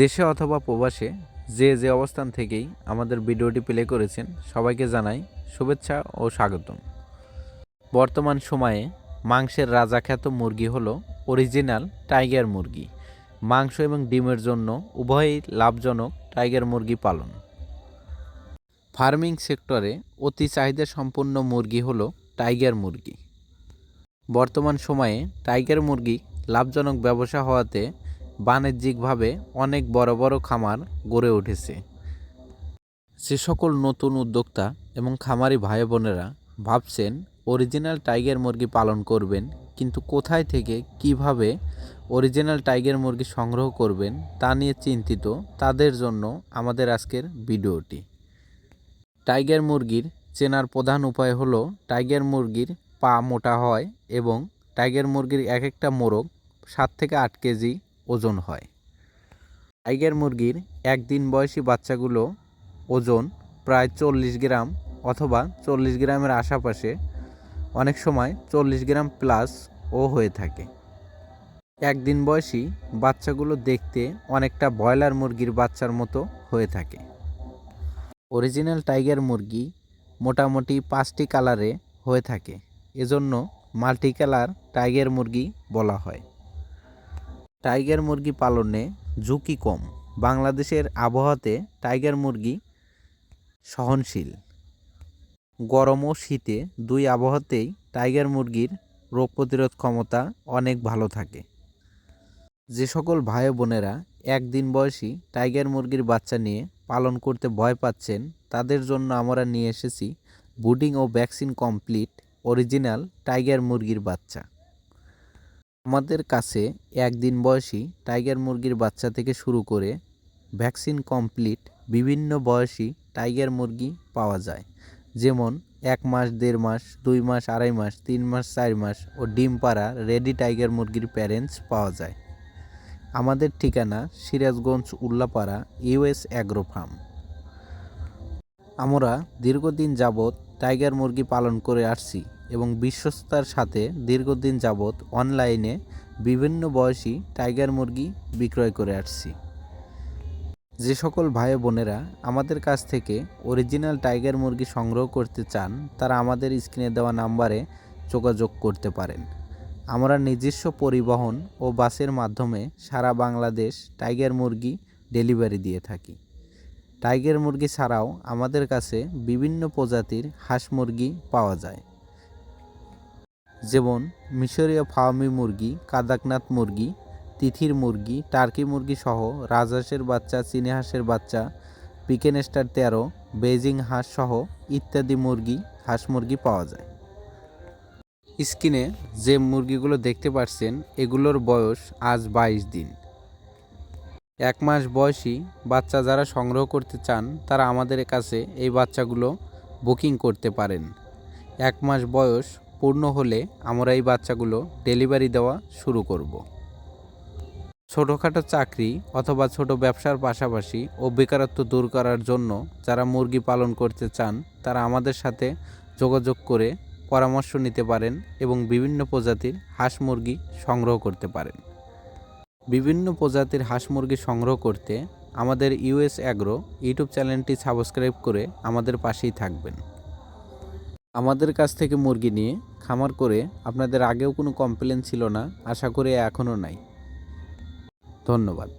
দেশে অথবা প্রবাসে যে যে অবস্থান থেকেই আমাদের ভিডিওটি প্লে করেছেন, সবাইকে জানাই শুভেচ্ছা ও স্বাগতম। বর্তমান সময়ে মাংসের রাজা খ্যাত মুরগি হলো অরিজিনাল টাইগার মুরগি। মাংস এবং ডিমের জন্য উভয়ই লাভজনক টাইগার মুরগি পালন। ফার্মিং সেক্টরে অতি চাহিদা সম্পন্ন মুরগি হলো টাইগার মুরগি। বর্তমান সময়ে টাইগার মুরগি লাভজনক ব্যবসা হওয়াতে বাণিজ্যিকভাবে অনেক বড় বড় খামার গড়ে উঠেছে। যে সকল নতুন উদ্যোক্তা এবং খামারি ভাই বোনেরা ভাবছেন অরিজিনাল টাইগার মুরগি পালন করবেন, কিন্তু কোথায় থেকে কীভাবে অরিজিনাল টাইগার মুরগি সংগ্রহ করবেন তা নিয়ে চিন্তিত। তাদের জন্য আমাদের আজকের ভিডিওটি। টাইগার মুরগির চেনার প্রধান উপায় হলো টাইগার মুরগির পা মোটা হয় এবং টাইগার মুরগির এক একটা মোরগ সাত থেকে আট কেজি ওজন হয়। টাইগার মুরগির একদিন বয়সী বাচ্চাগুলো ওজন প্রায় চল্লিশ গ্রাম অথবা চল্লিশ গ্রামের আশেপাশে অনেক সময় চল্লিশ গ্রাম প্লাস ও হয়ে থাকে। একদিন বয়সী বাচ্চাগুলো দেখতে অনেকটা ব্রয়লার মুরগির বাচ্চার মতো হয়ে থাকে। অরিজিনাল টাইগার মুরগি মোটামুটি পাঁচটি কালারে হয়ে থাকে। এজন্য মাল্টি কালার টাইগার মুরগি বলা হয়। টাইগার মুরগি পালনে ঝুঁকি কম। বাংলাদেশের আবহাওয়াতে টাইগার মুরগি সহনশীল। গরম ও শীতে দুই আবহাওয়াতেই টাইগার মুরগির রোগ প্রতিরোধ ক্ষমতা অনেক ভালো থাকে। যে সকল ভাই বোনেরা একদিন বয়সী টাইগার মুরগির বাচ্চা নিয়ে পালন করতে ভয় পাচ্ছেন, তাদের জন্য আমরা নিয়ে এসেছি বুডিং ও ভ্যাকসিন কমপ্লিট, অরিজিনাল টাইগার মুরগির বাচ্চা। আমাদের কাছে একদিন বয়সী টাইগার মুরগির বাচ্চা থেকে শুরু করে ভ্যাকসিন কমপ্লিট বিভিন্ন বয়সী টাইগার মুরগি পাওয়া যায়। যেমন এক মাস, দেড় মাস, দুই মাস, আড়াই মাস, তিন মাস, চার মাস ও ডিম পাড়া রেডি টাইগার মুরগির প্যারেন্টস পাওয়া যায়। আমাদের ঠিকানা Sirajganj Ullapara US agro farm. আমরা দীর্ঘদিন যাবৎ টাইগার মুরগি পালন করে আসছি। এবং বিশ্বস্তার সাথে দীর্ঘদিন যাবৎ অনলাইনে বিভিন্ন বয়সী টাইগার মুরগি বিক্রয় করে আসছি। যে সকল ভাই বোনেরা আমাদের কাছ থেকে অরিজিনাল টাইগার মুরগি সংগ্রহ করতে চান, তারা আমাদের স্ক্রিনে দেওয়া নাম্বারে যোগাযোগ করতে পারেন। আমরা নিজস্ব পরিবহন ও বাসের মাধ্যমে সারা বাংলাদেশ টাইগার মুরগি ডেলিভারি দিয়ে থাকি। টাইগার মুরগি ছাড়াও আমাদের কাছে বিভিন্ন প্রজাতির হাঁস মুরগি পাওয়া যায়। যেমন মিশরীয় ফার্মি মুরগি, কাদাকনাথ মুরগি, তিথির মুরগি, টার্কি মুরগি সহ রাজহাঁসের বাচ্চা, চীনে হাঁসের বাচ্চা পিকেন স্টার তেরো বেজিং হাঁস সহ ইত্যাদি মুরগি, হাঁস মুরগি পাওয়া যায়। স্ক্রিনে যে মুরগিগুলো দেখতে পাচ্ছেন, এগুলোর বয়স আজ বাইশ দিন। এক মাস বয়সী বাচ্চা যারা সংগ্রহ করতে চান, তারা আমাদের কাছে এই বাচ্চাগুলো বুকিং করতে পারেন। এক মাস বয়স পূর্ণ হলে আমরা এই বাচ্চাগুলো ডেলিভারি দেওয়া শুরু করব। ছোটোখাটো চাকরি অথবা ছোট ব্যবসার পাশাপাশি ও বেকারত্ব দূর করার জন্য যারা মুরগি পালন করতে চান, তারা আমাদের সাথে যোগাযোগ করে পরামর্শ নিতে পারেন এবং বিভিন্ন প্রজাতির হাঁস মুরগি সংগ্রহ করতে পারেন। বিভিন্ন প্রজাতির হাঁস মুরগি সংগ্রহ করতে আমাদের ইউএস অ্যাগ্রো ইউটিউব চ্যানেলটি সাবস্ক্রাইব করে আমাদের পাশেই থাকবেন। আমাদের কাছ থেকে মুরগি নিয়ে খামার করে আপনাদের আগেও কোনো কমপ্লেন ছিল না, আশা করি এখনও নাই। ধন্যবাদ।